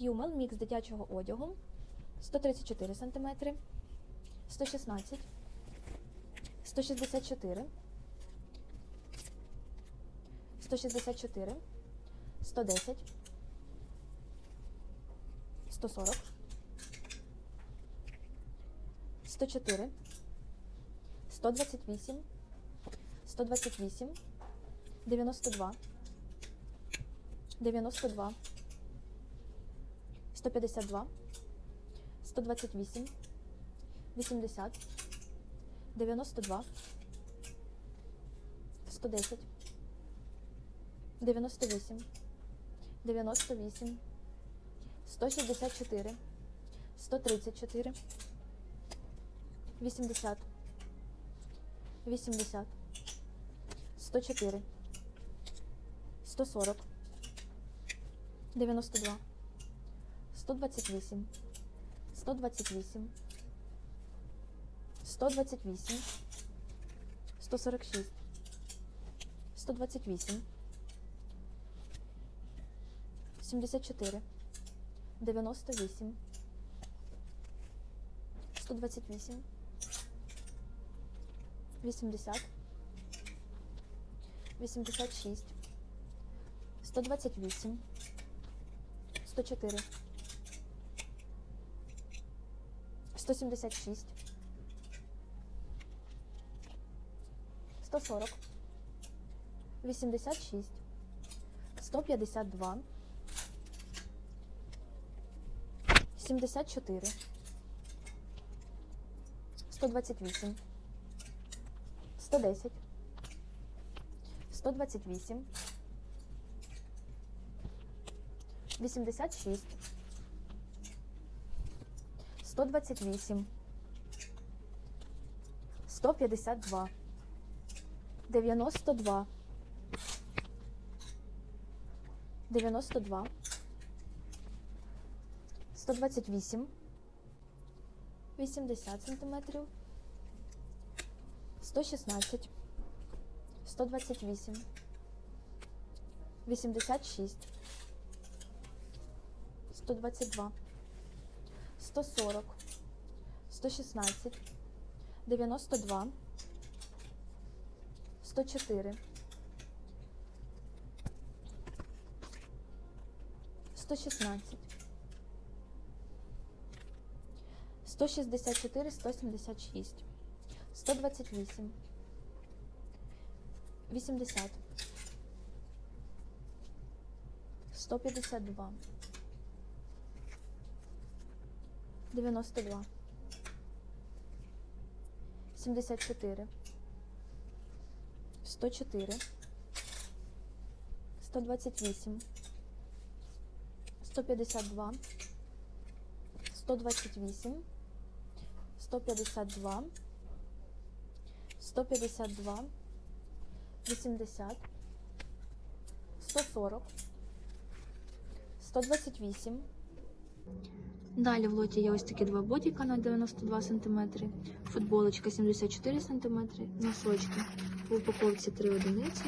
Hummel мікс дитячого одягу. 134 см, 116, 164, 164, 110, 140, 104, 128, 128, 92, 92, 152, 128, 80, 92, 110, 98, 98, 164, 134, 80, 80, 104, 140, 92, 128, 128, 128, 146, 128, 74, 98, 128, 80, 86, 128, 104, 176, 140, 86, 152, 74, 128, 110, 128, 86, 128, 152, 92, 92, 128, 80 сантиметрів, 116, 128, 86, 122, 140, 116, 92, 104, 116, 164, 176, 128, 80, 152, 92, 74, 104, 128, 152, 128, 152, 152, 80, 140, 128. Далі в лоті є ось такі два бодіка на 92 см, футболочка 74 см, носочки. В упаковці 3 одиниці,